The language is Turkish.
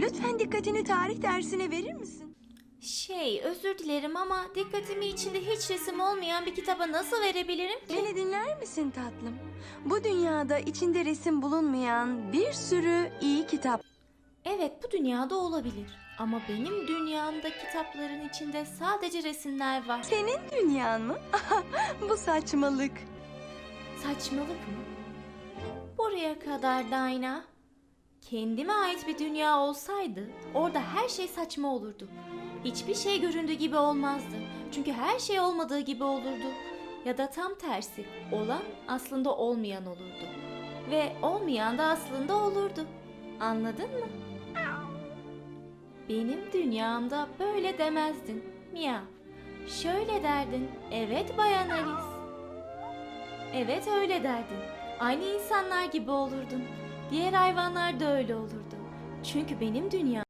Lütfen dikkatini tarih dersine verir misin? Şey, özür dilerim ama dikkatimi içinde hiç resim olmayan bir kitaba nasıl verebilirim ki? Beni dinler misin tatlım? Bu dünyada içinde resim bulunmayan bir sürü iyi kitap. Evet, bu dünyada olabilir. Ama benim dünyamda kitapların içinde sadece resimler var. Senin dünyan mı? Bu saçmalık. Saçmalık mı? Buraya kadar Dayna. Kendime ait bir dünya olsaydı orada her şey saçma olurdu. Hiçbir şey göründüğü gibi olmazdı. Çünkü her şey olmadığı gibi olurdu. Ya da tam tersi, olan aslında olmayan olurdu. Ve olmayan da aslında olurdu. Anladın mı? Benim dünyamda böyle demezdin. Miyav. Şöyle derdin. Evet Bayan Alice. Evet öyle derdin. Aynı insanlar gibi olurdun. Diğer hayvanlar da öyle olurdu. Çünkü benim dünyam